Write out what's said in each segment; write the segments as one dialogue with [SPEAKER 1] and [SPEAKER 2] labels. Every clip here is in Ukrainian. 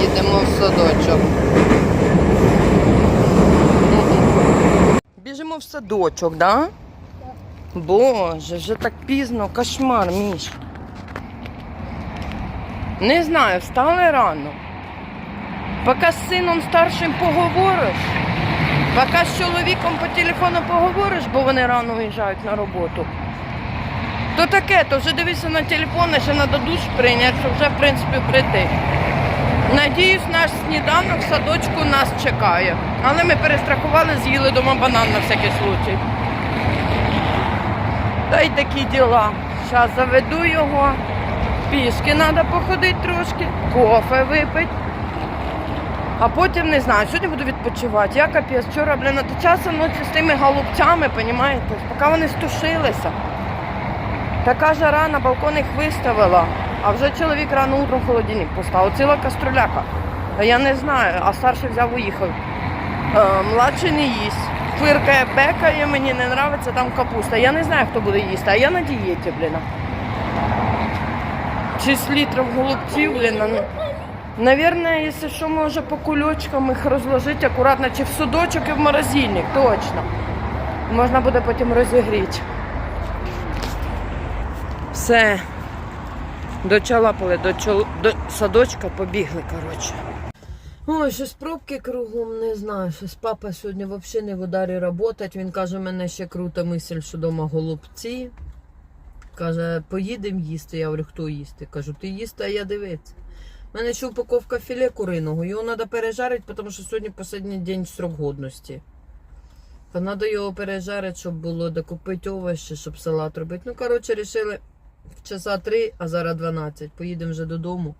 [SPEAKER 1] їдемо в садочок. Біжимо в садочок, да? Боже, вже так пізно, кошмар, Міш. Не знаю, встали рано. Поки з сином старшим поговориш, поки з чоловіком по телефону поговориш, бо вони рано виїжджають на роботу. То таке, то вже дивися на телефон, ще треба душ прийняти, щоб вже в принципі прийти. Надіюсь, наш сніданок в садочку нас чекає. Але ми перестрахували, з'їли дома банан на всякий случай. Та й такі діла. Зараз заведу його. Пішки треба походити трошки, кофе випити. А потім не знаю, сьогодні буду відпочивати. Я капець, вчора, блін, от часу ночі з тими голубцями, понімаєте, поки вони стушилися. Така жара на балкон їх виставила, а вже чоловік рано утром в холодильник поставив. Ціла каструляка. Я не знаю, а старший взяв уїхав. Е, младший не їсть. Фиркає, бекає, мені не подобається там капуста. Я не знаю, хто буде їсти, а я на дієті, блін. 6 літрів голубців, блін. ну. Наверное, якщо що, може по кульочкам їх розложити акуратно, чи в судочок і в морозильник, точно. Можна буде потім розігріти. Все. Дочалапали, до, чол... до садочка побігли, коротше. Ой, щось пробки кругом, не знаю. Щось папа сьогодні взагалі не в ударі працювати. Він каже, мене ще крута мисль, що вдома голубці. Каже, поїдемо їсти. Я говорю, хто їсти? Кажу, ти їсти, а я дивитися. У мене ще упаковка філе куриного. Його треба пережарити, тому що сьогодні останній день срок годності. То треба його пережарити, щоб було докупити овочі, щоб салат робити. Ну, коротше, вирішили в часа 3, а зараз 12. Поїдемо вже додому.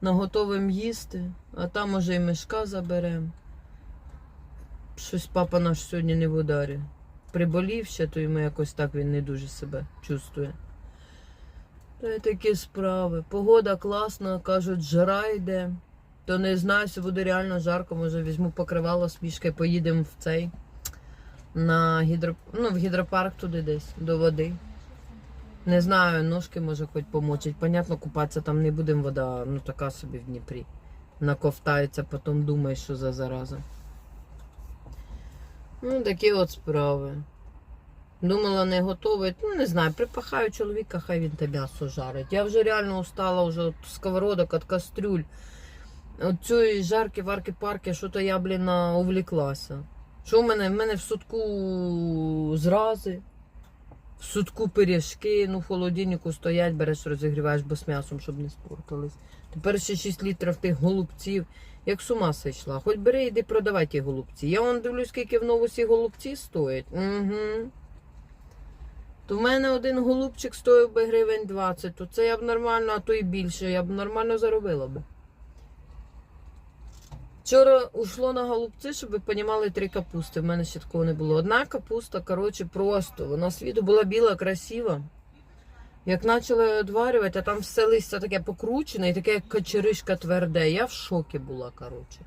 [SPEAKER 1] Наготовимо їсти, а там уже і мешка заберемо. Щось папа наш сьогодні не в ударі. Приболів ще, то йому якось так він не дуже себе чувствує. Та й такі справи. Погода класна, кажуть, жара йде. То не знаю, якщо буде реально жарко, може візьму покривало з мішки, поїдемо в цей на гідро... ну, в гідропарк туди десь, до води. Не знаю, ножки може хоч помочить. Понятно, купатися там не будемо, вода, ну така собі в Дніпрі. Наковтається, потім думаєш, що за зараза. Ну, такі от справи. Думала не готовить. Ну, не знаю, припахаю чоловіка, хай він те м'ясо жарить. Я вже реально устала вже від сковородок, від кастрюль. От цієї жарки, варки, парки, що то я, блін, увліклася. Що в мене? В мене в сутку зрази, в сутку пиріжки, ну в холодильнику стоять, береш, розігріваєш, бо з м'ясом, щоб не спортились. Тепер ще 6 літрів тих голубців. Як з ума йшла. Хоч бери, іди продавай ті голубці. Я вон дивлюсь, скільки в новусі голубці стоять. Угу. То в мене один голубчик стоїв би гривень 20, то це я б нормально, а то і більше, я б нормально заробила би. Вчора ушло на голубці, щоб ви понімали три капусти. В мене ще такого не було. Одна капуста, коротше, просто. Вона з виду була біла, красива. Як почали її відварювати, а там все листя таке покручене і таке як кочеришка тверде. Я в шокі була, коротше.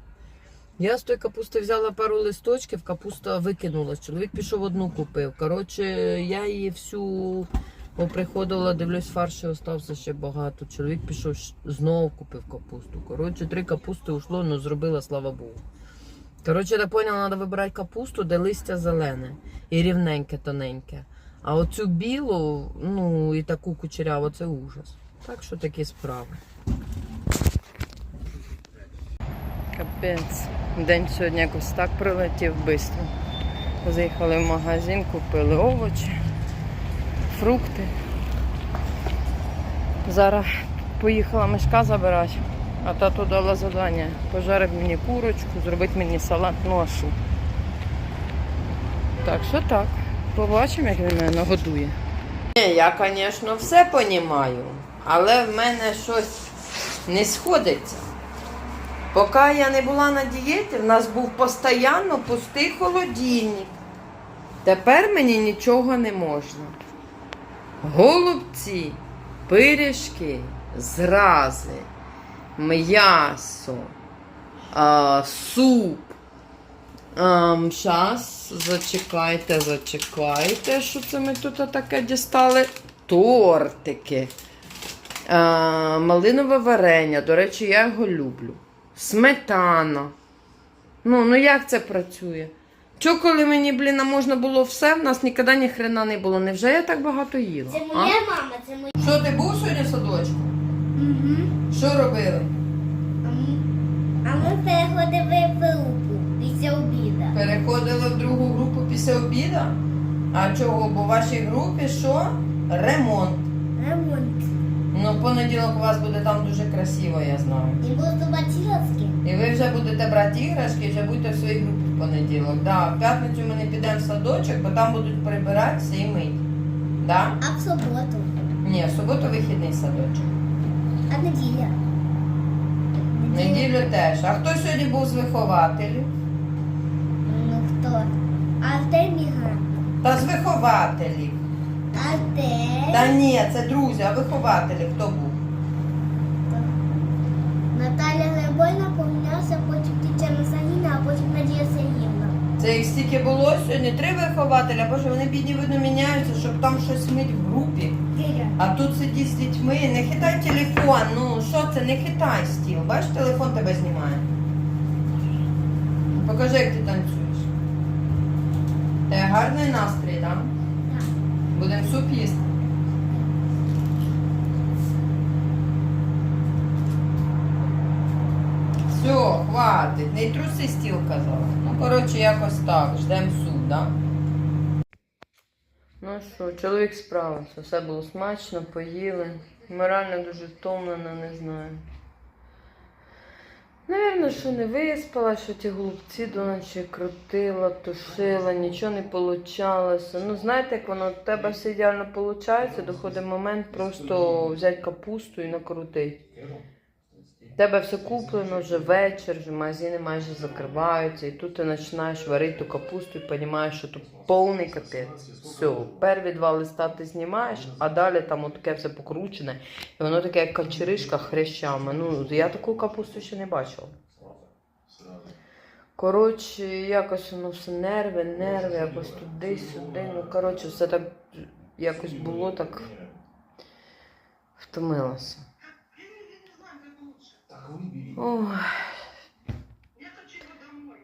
[SPEAKER 1] Я з тої капусти взяла пару листочків, капуста викинулась. Чоловік пішов одну купив. Коротше, я її всю поприходила, дивлюсь, фарші остався ще багато. Чоловік пішов знову купив капусту. Коротше, три капусти ушло, ну зробила, слава Богу. Коротше, так поняла, треба вибирати капусту, де листя зелене і рівненьке, тоненьке. А оцю білу, ну і таку кучеряву, це ужас. Так що такі справи. Капець. День сьогодні якось так прилетів швидко. Заїхали в магазин, купили овочі, фрукти. Зараз поїхала мешка забирати, а тато дала завдання пожарити мені курочку, зробити мені салат, що? Так що так. Побачимо, як він мене нагодує. Ні, я, звісно, все розумію, але в мене щось не сходиться. Поки я не була на дієті, в нас був постійно пустий холодильник. Тепер мені нічого не можна. Голубці, пиріжки, зрази, м'ясо, а, суп. Зараз зачекайте, зачекайте, що це ми тут таке дістали. Тортики. А, малинове варення. До речі, я його люблю. сметана. Ну, ну як це працює? Чо, коли мені, блін, а можна було все, в нас ніколи ні хрена не було. Невже я так багато їла?
[SPEAKER 2] Це
[SPEAKER 1] а?
[SPEAKER 2] моя мама, це моя.
[SPEAKER 1] Що, ти був сьогодні в садочку?
[SPEAKER 2] Угу.
[SPEAKER 1] Що робили?
[SPEAKER 2] А ми переходили в групу після обіду.
[SPEAKER 1] Переходили в другу групу після обіду? А чого? Бо в вашій групі що? Ремонт.
[SPEAKER 2] Ремонт.
[SPEAKER 1] Ну, в понеділок у вас буде там дуже красиво, я знаю.
[SPEAKER 2] І буду батьківські.
[SPEAKER 1] І ви вже будете брати іграшки, вже будете в своїй групі в понеділок. Да, в п'ятницю ми не підемо в садочок, бо там будуть прибиратися і мить. Да?
[SPEAKER 2] А в суботу.
[SPEAKER 1] Ні, в суботу вихідний садочок.
[SPEAKER 2] А неділя.
[SPEAKER 1] Неділю теж. А хто сьогодні був з вихователів?
[SPEAKER 2] Ну хто? Артеміга.
[SPEAKER 1] Та з вихователів.
[SPEAKER 2] Артем.
[SPEAKER 1] Та ні, це друзі, а вихователі хто був?
[SPEAKER 2] Наталя Грибойна помінявся, потім Тетяна Саніна, а потім Надія Сергіївна.
[SPEAKER 1] Це їх стільки було сьогодні. Три вихователя, боже, вони бідні видно міняються, щоб там щось мить в групі. А тут сидіть з дітьми, не хитай телефон. Ну що це, не хитай стіл. Бачиш, телефон тебе знімає. Покажи, як ти танцюєш. Те гарний настрій, так?
[SPEAKER 2] Так.
[SPEAKER 1] Будемо суп їсти. Все, хватить. Не труси стіл казала. Ну, коротше, якось так. Ждемо суп, да? Ну що, чоловік справився. Все було смачно, поїли. Морально дуже втомлена, не знаю. Навірно, що не виспала, що ті голубці до ночі крутила, тушила, нічого не получалося. Ну, знаєте, як воно в тебе все ідеально виходить, доходить момент просто взяти капусту і накрутити. Тебе все куплено вже вечір, вже магазини майже закриваються, і тут ти починаєш варити ту капусту і розумієш, що тут повний капець. Все, перві два листа ти знімаєш, а далі там таке все покручене, і воно таке як качеришка хрящами. Ну, я таку капусту ще не бачила. Коротше, якось воно все нерви, нерви, якось туди-сюди. Ну, коротше, все так якось було так втомилася. Ой.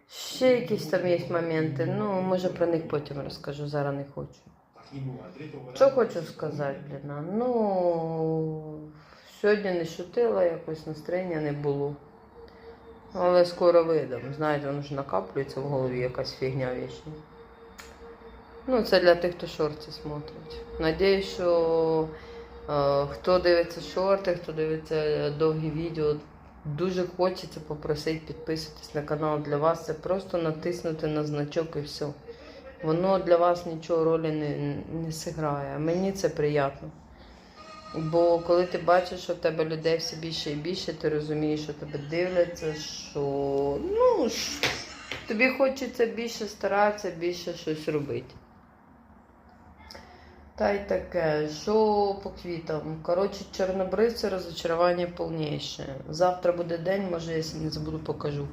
[SPEAKER 1] Ще якісь там є моменти. Ну, може про них потім розкажу, зараз не хочу. Що хочу сказати, Ліна? Ну, сьогодні не шутила, якось настроєння не було. Але скоро видам. Знаєте, воно ж накаплюється в голові якась фігня вічна. Ну, це для тих, хто шорти смотрить. Надіюсь, що е, хто дивиться шорти, хто дивиться довгі відео, дуже хочеться попросити підписуватись на канал. Для вас це просто натиснути на значок і все. Воно для вас нічого ролі не, не зіграє. Мені це приємно. Бо коли ти бачиш, що в тебе людей все більше і більше, ти розумієш, що тебе дивляться, що ну, тобі хочеться більше старатися, більше щось робити. Та й таке, що по квітам. Коротше, чорнобривці розочарування повніше. Завтра буде день, може, якщо не забуду, покажу.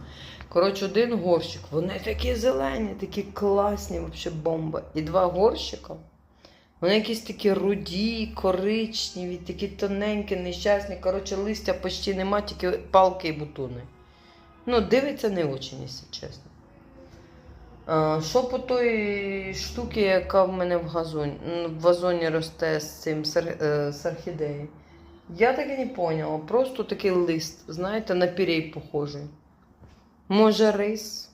[SPEAKER 1] Коротше, один горщик. Вони такі зелені, такі класні, взагалі бомба. І два горщика. Вони якісь такі руді, коричневі, такі тоненькі, нещасні. Коротше, листя почти нема, тільки палки і бутони. Ну, дивиться не очень, якщо чесно. А, Що по той штуці, яка в мене в газоні, в вазоні росте з цим е, з орхідеї? Я так і не поняла. Просто такий лист, знаєте, на пірей похожий. Може рис,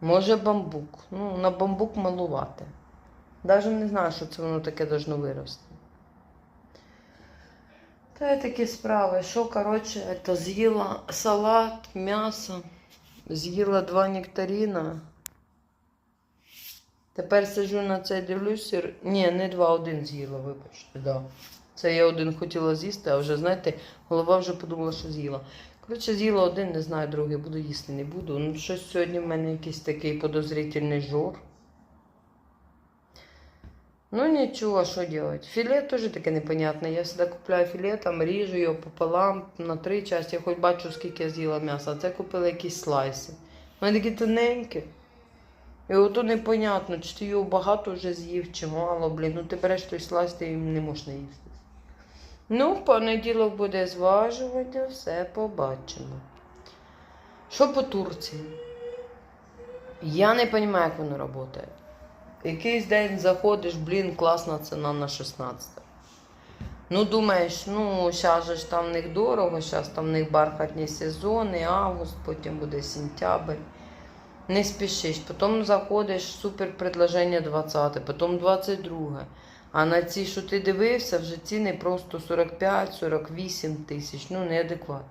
[SPEAKER 1] може бамбук. Ну, на бамбук малувати. Даже не знаю, що це воно таке должно вирости. Та й такі справи. Що, коротше, це з'їла салат, м'ясо, з'їла два нектаріна. Тепер сиджу на це дивлюся. Ні, не два, один з'їла, вибачте, да. Це я один хотіла з'їсти, а вже, знаєте, голова вже подумала, що з'їла. Коротше, з'їла один, не знаю, другий буду їсти, не буду. Ну, щось сьогодні в мене якийсь такий подозрительний жор. Ну нічого, що робити? Філе теж таке непонятне. Я завжди купляю філе, там ріжу його пополам на три частини, я хоч бачу, скільки я з'їла м'яса. А це купила якісь слайси. Вони такі тоненькі. І ото непонятно, чи ти його багато вже з'їв, чи мало, блін. Ну ти береш той слайс, ти їм не можеш наїсти. Ну, в понеділок буде зважування, все побачимо. Що по Турції? Я не розумію, як воно працює. Якийсь день заходиш, блін, класна ціна на 16. Ну, думаєш, ну, зараз же ж там в них дорого, зараз там в них бархатні сезони, август, потім буде сентябрь. Не спішиш. Потім заходиш, супер предложення 20, потім 22. А на ці, що ти дивився, вже ціни просто 45-48 тисяч. Ну, неадекват.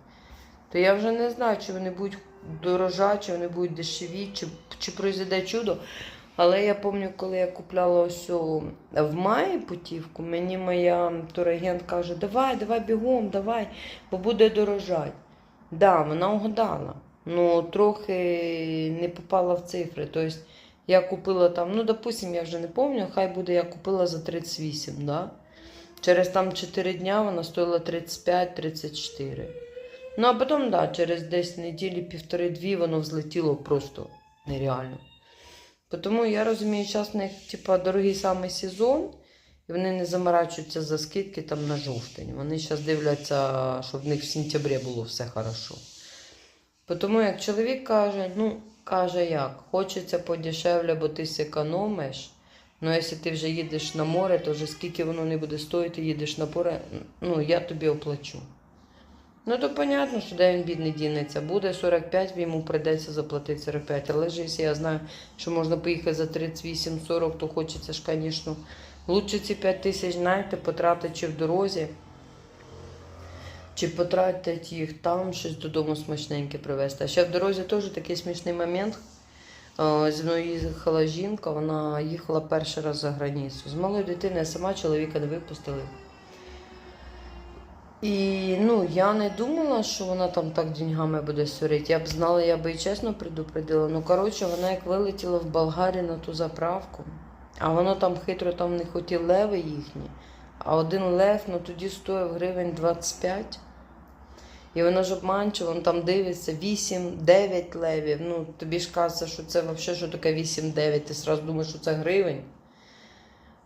[SPEAKER 1] То я вже не знаю, чи вони будуть дорожати, чи вони будуть дешеві, чи, чи пройде чудо. Але я пам'ятаю, коли я купляла ось в маї путівку, мені моя турагент каже, давай, давай бігом, давай, бо буде дорожати. Да, вона угадала. Ну, трохи не попала в цифри. Тобто я купила там, ну, допустим, я вже не пам'ятаю, хай буде, я купила за 38, да? Через там 4 дня вона стоїла 35-34. Ну, а потім, да, через десь неділі, півтори-дві воно взлетіло просто нереально. Тому я розумію, зараз в них типа, дорогий саме сезон, і вони не заморачуються за скидки там на жовтень. Вони зараз дивляться, щоб в них в сентябрі було все хорошо. Тому як чоловік каже, ну, каже як, хочеться подешевле, бо ти зекономиш. Ну, якщо ти вже їдеш на море, то вже скільки воно не буде стоїти, їдеш на море, ну, я тобі оплачу. Ну, то понятно, що де він бідний дінеться. Буде 45, йому прийдеться заплатити 45. Але ж якщо я знаю, що можна поїхати за 38-40, то хочеться ж, звісно, лучше ці 5 тисяч, знаєте, потратити чи в дорозі, чи потратити їх там, щось додому смачненьке привезти. А ще в дорозі теж такий смішний момент. Е, Зі мною їхала жінка, вона їхала перший раз за границю. З малою дитиною сама чоловіка не випустили. І ну, я не думала, що вона там так деньгами буде сорити. Я б знала, я би і чесно предупредила. Ну, коротше, вона як вилетіла в Болгарі на ту заправку, а воно там хитро, там в них леви їхні. А один лев ну, тоді стоїв гривень 25. І воно ж обманчиво, він там дивиться 8-9 левів. Ну, тобі ж кажеться, що це взагалі що таке 8-9, ти сразу думаєш, що це гривень.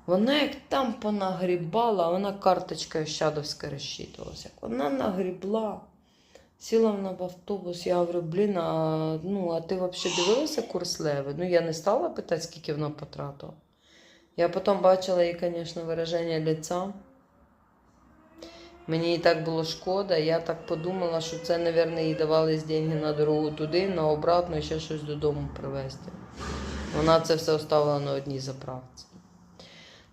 [SPEAKER 1] Вона як там понагрібала, вона карточкою Щадовська розчитувалася. Як вона нагрібла, сіла вона в автобус, я говорю, блін, а, ну, а ти взагалі дивилася курс леви? Ну, я не стала питати, скільки вона потратила. Я потім бачила її, звісно, вираження лиця. Мені і так було шкода, я так подумала, що це, мабуть, їй давались деньги на дорогу туди, на обратно і ще щось додому привезти. Вона це все оставила на одній заправці.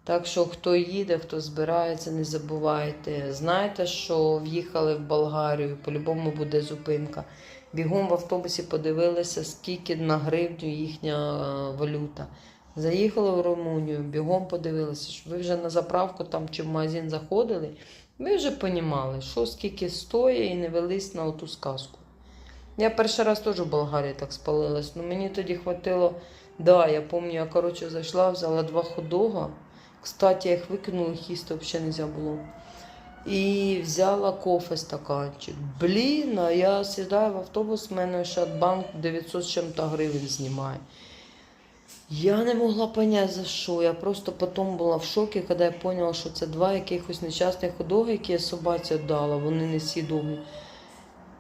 [SPEAKER 1] Так що, хто їде, хто збирається, не забувайте. Знаєте, що в'їхали в Болгарію, по-любому буде зупинка. Бігом в автобусі подивилися, скільки на гривню їхня е, валюта. Заїхали в Румунію, бігом подивилися, що ви вже на заправку там чи в магазин заходили, ви вже понімали, що скільки стоїть і не велись на оту сказку. Я перший раз теж в Болгарії так спалилась, але мені тоді хватило. Да, я пам'ятаю, я коротше зайшла, взяла два ходога. Кстати, я їх викинула, їх взагалі не можна було. І взяла кофе стаканчик. Блін, а я сідаю в автобус, в мене Ощадбанк 900 з чим-то гривень знімає. Я не могла поняти за що. Я просто потім була в шокі, коли я поняла, що це два якихось нещасних ходоги, які я собаці віддала, вони не сідомі.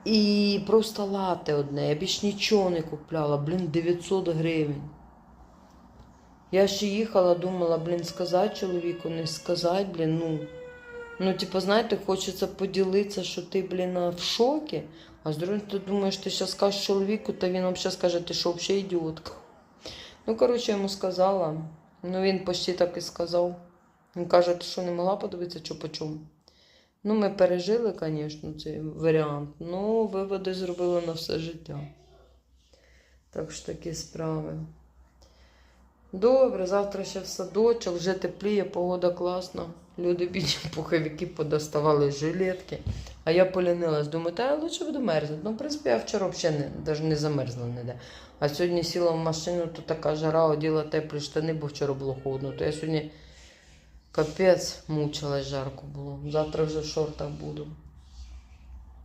[SPEAKER 1] І просто лате одне, я більш нічого не купляла, блін, 900 гривень. Я ще їхала, думала, блін, сказати чоловіку, не сказати, блін, ну. Ну, типу, знаєте, хочеться поділитися, що ти, блін, в шокі. А з другої ти думаєш, ти зараз скажеш чоловіку, та він взагалі скаже, ти що, взагалі ідіотка. Ну, коротше, йому сказала. Ну, він почти так і сказав. Він каже, ти що, не могла подивитися, що по чому? Ну, ми пережили, звісно, цей варіант. Ну, виводи зробили на все життя. Так що такі справи. Добре, завтра ще в садочок, вже тепліє, погода класна. Люди більше пуховики подоставали жилетки. А я полінилась, думаю, та я лучше буду мерзнути. Ну, в принципі, я вчора взагалі навіть не замерзла ніде. А сьогодні сіла в машину, то така жара, оділа теплі штани, бо вчора було холодно. То я сьогодні капець мучилась, жарко було. Завтра вже в шортах буду.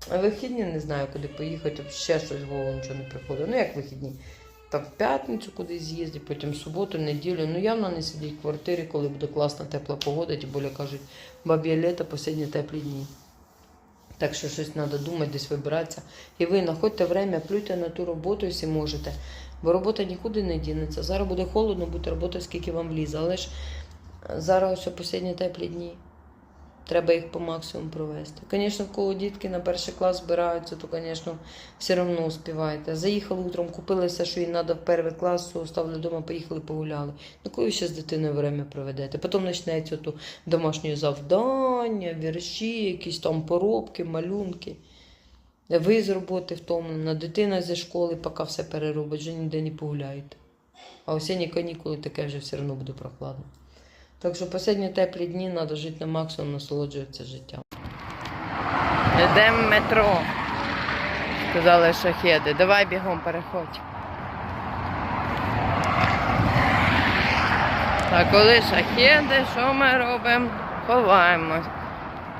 [SPEAKER 1] А вихідні не знаю, куди поїхати, ще щось в голову нічого не приходить. Ну, як вихідні? Там в п'ятницю кудись з'їздить, потім в суботу, неділю. Ну явно не сидіть в квартирі, коли буде класна тепла погода, тим більше кажуть, баб'є літо, останні теплі дні. Так що щось треба думати, десь вибиратися. І ви знаходьте время, плюйте на ту роботу, якщо можете. Бо робота нікуди не дінеться. Зараз буде холодно, будете роботи, скільки вам влізе. Але ж зараз ось останні теплі дні. Треба їх по максимуму провести. Звісно, кого дітки на перший клас збираються, то, звісно, все одно успіваєте. Заїхали утром, купили все, що їм треба в перший клас, оставили вдома, поїхали, погуляли. Ну, коли ще з дитиною время проведете? Потім почнеться то домашнє завдання, вірші, якісь там поробки, малюнки. Ви з роботи втомлена, дитина зі школи, поки все переробить, вже ніде не погуляєте. А осінні канікули таке вже все одно буде прохладно. Так що останні теплі дні треба жити на максимум, насолоджуватися життям. Йдемо в метро. Сказали шахеди. Давай бігом переходь. Так, коли шахеди, що ми робимо? Ховаємось.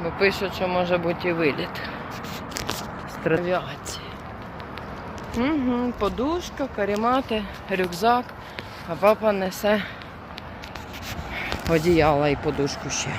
[SPEAKER 1] Бо пишуть, що може бути і виліт. Стравіації. Угу, подушка, карімати, рюкзак, а папа несе одіяла і подушку ще.